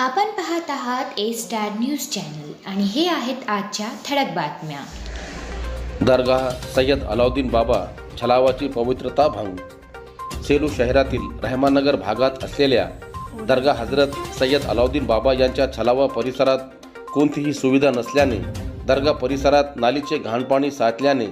आपण पाहत आहात ए स्टार न्यूज चॅनल आणि हे आहेत आजच्या ठळक बातम्या. दर्गा सय्यद अलाउद्दीन बाबा छलावाची पवित्रता भाऊ सेलू शहरातील रहमानगर भागात असलेल्या दर्गा हजरत सय्यद अलाउद्दीन बाबा यांच्या छलावा परिसरात कोणतीही सुविधा नसल्याने दर्गा परिसरात नालीचे घाणपाणी साचल्याने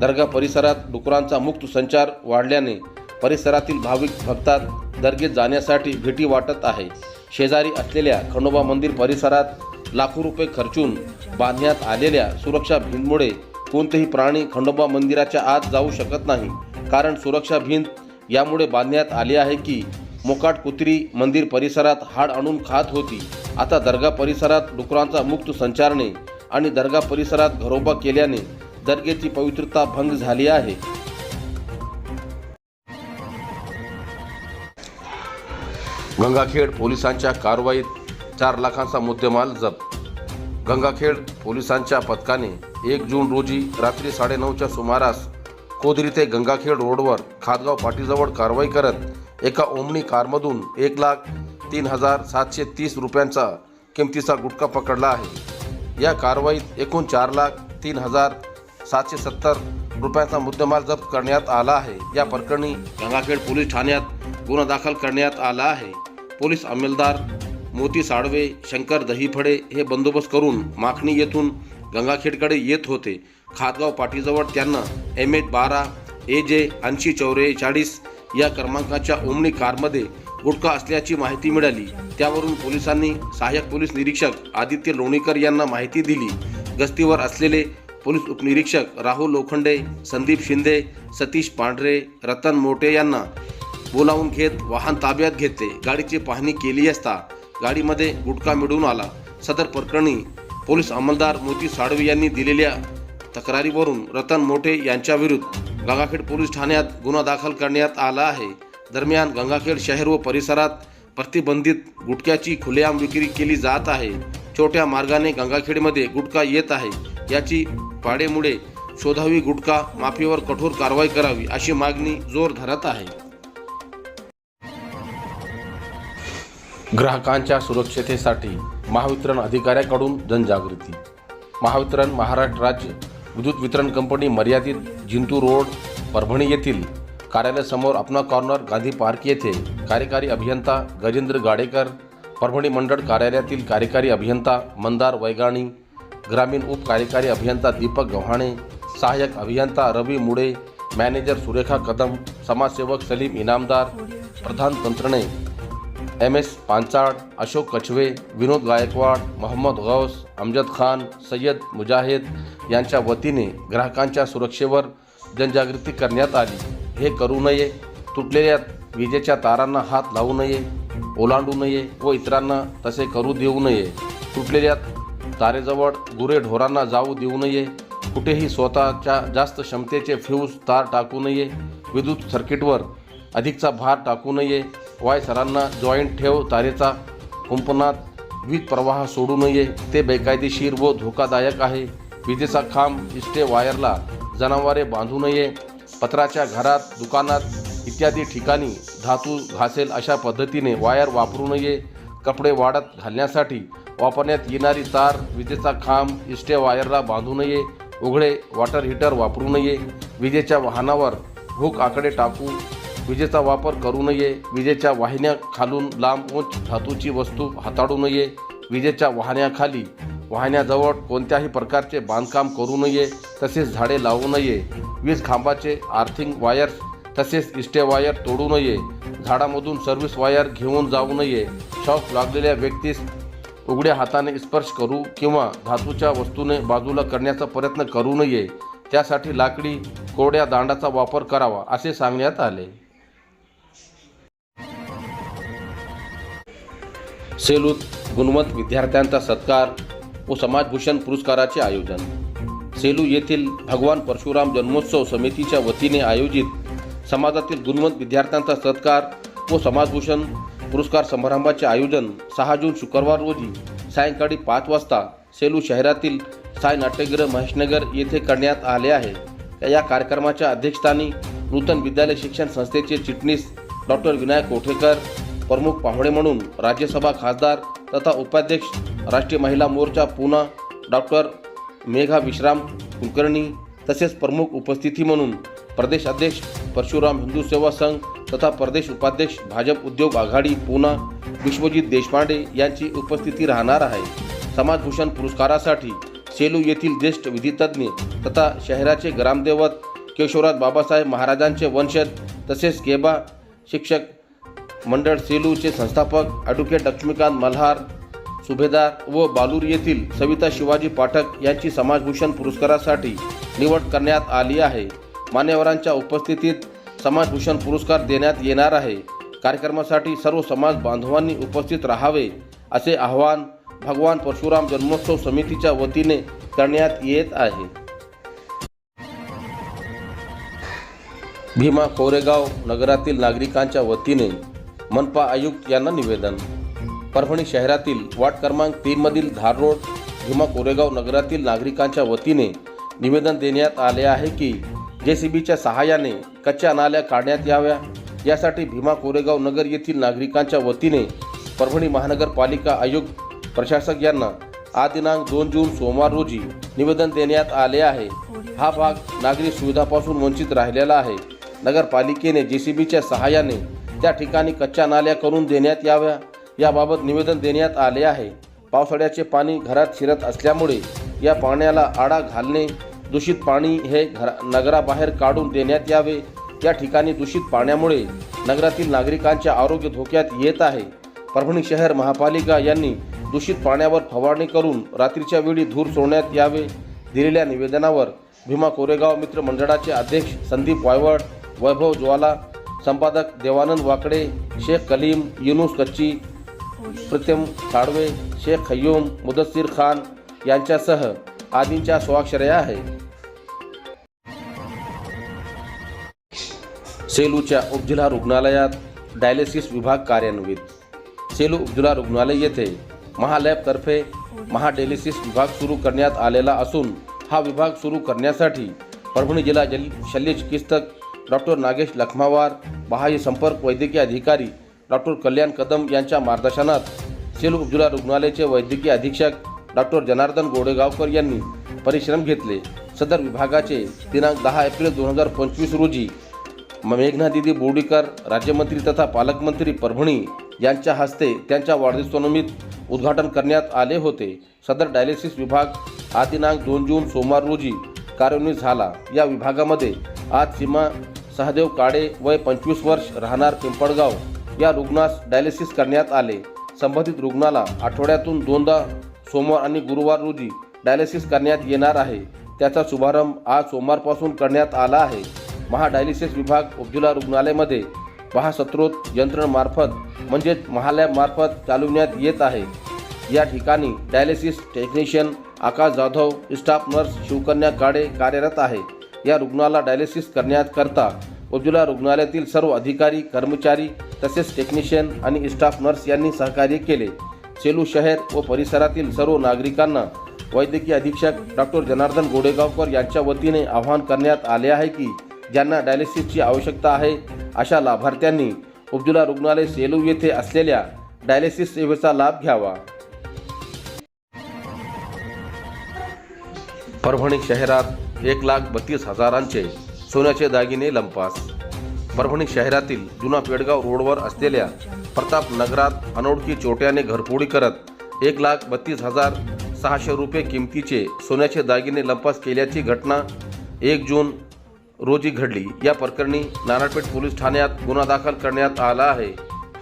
दर्गा परिसरात डुकरांचा मुक्त संचार वाढल्याने परिसरातील भाविक भक्तात दर्गेत जाण्यासाठी भीती वाटत आहे. शेजारी असलेल्या खंडोबा मंदिर परिसरात लाखो रुपये खर्चून बांधण्यात आलेल्या सुरक्षा भिंतमुळे कोणतेही प्राणी खंडोबा मंदिराच्या आत जाऊ शकत नाही. कारण सुरक्षा भिंत यामुळे बांधण्यात आली आहे की मोकाट कुत्री मंदिर परिसरात हाड आणून खात होती. आता दर्गा परिसरात डुकरांचा मुक्त संचारणे आणि दर्गा परिसरात घरोबा केल्याने दर्गेची पवित्रता भंग झाली आहे. गंगाखेड पोलिसांच्या कारवाईत चार लाखांचा मुद्देमाल जप्त. गंगाखेड पोलिसांच्या पथकाने एक जून रोजी रात्री साडेनऊच्या सुमारास कोदरी ते गंगाखेड रोडवर खातगाव पाटीजवळ कारवाई करत एका ओमनी कारमधून एक लाख तीन हजार सातशे तीस रुपयांचा किमतीचा गुटखा पकडला आहे. या कारवाईत एकूण चार लाख तीन हजार सातशे सत्तर रुपयांचा मुद्देमाल जप्त करण्यात आला आहे. या प्रकरणी गंगाखेड पोलीस ठाण्यात गुन्हा दाखल करण्यात आला आहे. पोलीस अंमलदार मोती साळवे शंकर दहीफडे हे बंदोबस्त करून माखणी येथून गंगाखेडकडे येत होते. खातगाव पाटीजवळ त्यांना एम एच बारा ए जे ऐंशी चौवेचाळीस या क्रमांकाच्या ओमणी कारमध्ये गुटखा असल्याची माहिती मिळाली. त्यावरून पोलिसांनी सहाय्यक पोलीस निरीक्षक आदित्य लोणीकर यांना माहिती दिली. गस्तीवर असलेले पोलीस उपनिरीक्षक राहुल लोखंडे संदीप शिंदे सतीश पांढरे रतन मोटे यांना बोलावून घेत वाहन ताब्यात घेतले गाडीची पाहणी केली असता गाडीमध्ये गुटखा मिळून आला. सदर प्रकरणी पोलीस अंमलदार मोती साळवे यांनी दिलेल्या तक्रारीवरून रतन मोठे यांच्याविरुद्ध गंगाखेड पोलीस ठाण्यात गुन्हा दाखल करण्यात आला आहे. दरम्यान गंगाखेड शहर व परिसरात प्रतिबंधित गुटख्याची खुलेआम विक्री केली जात आहे. छोट्या मार्गाने गंगाखेडमध्ये गुटखा येत आहे. याची पाडेमुळे शोधावी गुटखा माफीवर कठोर कारवाई करावी अशी मागणी जोर धरत आहे. ग्राहकांच्या सुरक्षतेसाठी महावितरण अधिकाऱ्याकडून जनजागृती. महावितरण महाराष्ट्र राज्य विद्युत वितरण कंपनी मर्यादित जिंतूर रोड परभणी येथील कार्यालयासमोर अपना कॉर्नर गांधी पार्क येथे कार्यकारी अभियंता गजेंद्र गाडेकर परभणी मंडळ कार्यालयातील कार्यकारी अभियंता मंदार वैगाणी ग्रामीण उप कार्यकारी अभियंता दीपक गव्हाणे सहाय्यक अभियंता रवी मुळे मॅनेजर सुरेखा कदम समाजसेवक सलीम इनामदार प्रधान तंत्रणे एम एस पांचाळ अशोक कछवे विनोद गायकवाड मोहम्मद गौस अमजद खान सय्यद मुजाहिद यांच्या वतीने ग्राहकांच्या सुरक्षेवर जनजागृती करण्यात आली. हे करू नये. तुटलेल्या विजेच्या तारांना हात लावू नये. ओलांडू नये व इतरांना तसे करू देऊ नये. तुटलेल्या तारेजवळ गुरे ढोरांना जाऊ देऊ नये. कुठेही स्वतःच्या जास्त क्षमतेचे फ्यूज तार टाकू नये. विद्युत सर्किटवर अधिकचा भार टाकू नये. वाय सरांना जॉईंट ठेव तारेचा कुंपणात वीज प्रवाह सोडू नये ते बेकायदेशीर व धोकादायक आहे. विजेचा खांब इष्टे वायरला जनावरे बांधू नये पत्राच्या घरात दुकानात इत्यादी ठिकाणी धातू घासेल अशा पद्धतीने वायर वापरू नये. कपडे वाढत घालण्यासाठी वापरण्यात येणारी तार विजेचा खांब इष्टे वायरला बांधू नये. उघडे वॉटर हीटर वापरू नये. विजेच्या वाहनावर भूक आकडे टाकू विजेचा वापर करू नये विजेच्या वाहिन्या खालून लांब उंच धातूची वस्तू हाताळू नये विजेच्या वाहण्याखाली वाहण्याजवळ कोणत्याही प्रकारचे बांधकाम करू नये तसेच झाडे लावू नये वीज खांबाचे आर्थिंग वायर्स तसेच इष्टे वायर तोडू नये झाडामधून सर्व्हिस वायर घेऊन जाऊ नये शॉक लागलेल्या व्यक्तीस उघड्या हाताने स्पर्श करू किंवा धातूच्या वस्तूने बाजूला करण्याचा प्रयत्न करू नये त्यासाठी लाकडी कोरड्या दांडाचा वापर करावा असे सांगण्यात आले. सेलूत गुणवंत विद्यार्थ्यांचा सत्कार व समाजभूषण पुरस्काराचे आयोजन. सेलू येथील भगवान परशुराम जन्मोत्सव समितीच्या वतीने आयोजित समाजातील गुणवंत विद्यार्थ्यांचा सत्कार व समाजभूषण पुरस्कार समारंभाचे आयोजन सहा जून शुक्रवार रोजी सायंकाळी पाच वाजता सेलू शहरातील साई नाट्यगृह महेशनगर येथे करण्यात आले आहे. या कार्यक्रमाच्या अध्यक्षस्थानी नूतन विद्यालय शिक्षण संस्थेचे चिटणीस डॉक्टर विनायक कोठेकर प्रमुख पाहुणे म्हणून राज्यसभा खासदार तथा उपाध्यक्ष राष्ट्रीय महिला मोर्चा पुणा डॉक्टर मेघा विश्राम कुलकर्णी तसेच प्रमुख उपस्थिती म्हणून प्रदेश अध्यक्ष परशुराम हिंदू सेवा संघ तथा प्रदेश उपाध्यक्ष भाजप उद्योग आघाडी पुणा विश्वजित देशपांडे यांची उपस्थिती राहणार आहे. समाजभूषण पुरस्कारासाठी सेलू येथील ज्येष्ठ विधितज्ञ तथा शहराचे ग्रामदेवत केशवराज बाबासाहेब महाराजांचे वंशज तसेच केबा शिक्षक मंडळ सेलूचे संस्थापक ॲडव्होकेट लक्ष्मीकांत मल्हार सुभेदार व बालूर येथील सविता शिवाजी पाठक यांची समाजभूषण पुरस्कारासाठी निवड करण्यात आली आहे. मान्यवरांच्या उपस्थितीत समाजभूषण पुरस्कार देण्यात येणार आहे. कार्यक्रमासाठी सर्व समाज बांधवांनी उपस्थित राहावे असे आवाहन भगवान परशुराम जन्मोत्सव समितीच्या वतीने करण्यात येत आहे. भीमा कोरेगाव नगरातील नागरिकांच्या वतीने मनपा आयुक्त यांना निवेदन. परभणी शहरातील वार्ड क्रमांक तीनमधील धार रोड भीमा कोरेगाव नगरातील नागरिकांच्या वतीने निवेदन देण्यात आले आहे की जे सी बीच्या सहाय्याने कच्च्या नाल्या काढण्यात याव्या. यासाठी भीमा कोरेगाव नगर येथील नागरिकांच्या वतीने परभणी महानगरपालिका आयुक्त प्रशासक यांना आज दिनांक दोन जून सोमवार रोजी निवेदन देण्यात आले आहे. हा भाग नागरी सुविधापासून वंचित राहिलेला आहे. नगरपालिकेने जे सी बीच्या सहाय्याने त्या ठिकाणी कच्च्या नाल्या करून देण्यात याव्या याबाबत निवेदन देण्यात आले आहे. पावसाळ्याचे पाणी घरात शिरत असल्यामुळे या पाण्याला आडा घालणे दूषित पाणी हे घर नगराबाहेर काढून देण्यात यावे. या ठिकाणी दूषित पाण्यामुळे नगरातील नागरिकांचे आरोग्य धोक्यात येत आहे. परभणी शहर महापालिका यांनी दूषित पाण्यावर फवारणी करून रात्रीच्या वेळी धूर सोडण्यात यावे. दिलेल्या निवेदनावर भीमा कोरेगाव मित्र मंडळाचे अध्यक्ष संदीप वायवड वैभव ज्वाला संपादक देवानंद वाकडे शेख कलीम युनुस कच्ची प्रत्यम साळवे शेख खय्यूम मुदस्सीर खान यांच्यासह आदींच्या स्वाक्षऱ्या आहे सेलूच्या उपजिल्हा रुग्णालयात डायलिसिस विभाग कार्यान्वित. सेलू उपजिल्हा रुग्णालय येथे महालॅबतर्फे महाडायलिसिस विभाग सुरू करण्यात आलेला असून हा विभाग सुरू करण्यासाठी परभणी जिल्हा जल शल्यचिकित्सक डॉक्टर नागेश लखमावार बाह्य संपर्क वैद्यकीय अधिकारी डॉक्टर कल्याण कदम यांच्या मार्गदर्शनात सेलू उपजिल्हा रुग्णालयाचे वैद्यकीय अधीक्षक डॉक्टर जनार्दन गोडेगावकर यांनी परिश्रम घेतले. सदर विभागाचे दिनांक दहा एप्रिल दोन हजार पंचवीस रोजी मेघना दिदी बोर्डीकर राज्यमंत्री तथा पालकमंत्री परभणी यांच्या हस्ते त्यांच्या वाढदिवसानिमित्त उद्घाटन करण्यात आले होते. सदर डायलिसिस विभाग आज दिनांक दोन जून सोमवार रोजी कार्यान्वित झाला. या विभागामध्ये आज सीमा सहदेव काडे वय पंचवीस वर्ष राहणार पिंपळगाव. या रुग्णास डायलिसिस करण्यात आले. संबंधित रुग्णाला आठवड्यातून दोनदा सोमवार आणि गुरुवार रोजी डायलिसिस करण्यात येणार आहे. त्याचा शुभारंभ आज सोमवारपासून करण्यात आला आहे. महाडायलिसिस विभाग उपजिल्हा रुग्णालयामध्ये महासत्रोत यंत्रणामार्फत म्हणजेच महालॅबमार्फत चालवण्यात येत आहे. या ठिकाणी dialysis technician Akash Jadhav staff nurse Shivkanya Kade कार्यरत आहे. या रुग्णाला डायलिसिस करण्याकरता उज्ज्वला रुग्णालयातील सर्व अधिकारी कर्मचारी तसेच टेक्निशियन आणि स्टाफ नर्स यांनी सहकार्य केले. सेलू शहर व परिसरातील सर्व नागरिकांना वैद्यकीय अधीक्षक डॉक्टर जनार्दन गोडेगावकर यांच्या वतीने आवाहन करण्यात आले आहे की ज्यांना डायलिसिसची आवश्यकता आहे अशा लाभार्थ्यांनी उपजिल्हा रुग्णालय सेलू येथे असलेल्या डायलिसिस सेवेचा लाभ घ्यावा. परभणी शहरात एक लाख बत्तीस हजारांचे सोन्याचे दागिने लंपास. परभणी शहरातील जुना पेडगाव रोडवर असलेल्या प्रताप नगरात अनोळखी चोट्याने घरफोडी करत एक लाख बत्तीस हजार सहाशे रुपये किमतीचे सोन्याचे दागिने लंपास केल्याची घटना एक जून रोजी घडली. या प्रकरणी नारायणपेठ पोलीस ठाण्यात गुन्हा दाखल करण्यात आला आहे.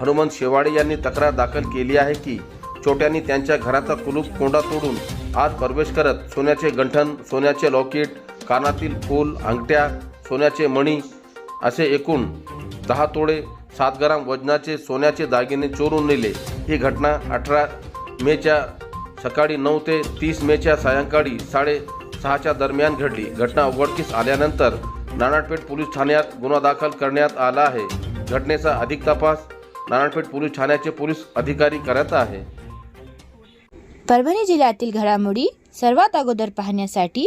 हनुमंत शेवाडे यांनी तक्रार दाखल केली आहे की चोट्यांनी त्यांच्या घराचा कुलूप कोंडा तोडून आत प्रवेश करत सोन्याचे गंठण सोन्याचे लॉकेट कानातील फूल अंगठ्या सोन्याचे मणी असे एकूण दहा तोडे सात ग्राम वजनाचे सोन्याचे दागिने चोरून नेले. ही घटना अठरा मेच्या सकाळी नऊ ते तीस मेच्या सायंकाळी साडेसहाच्या दरम्यान घडली. घटना उघडकीस आल्यानंतर नानाटपेठ पोलीस ठाण्यात गुन्हा दाखल करण्यात आला आहे. घटनेचा अधिक तपास नारायणपेठ पोलीस ठाण्याचे पोलीस अधिकारी करत आहे. परभणी जिल्ह्यातील घडामोडी सर्वात अगोदर पाहण्यासाठी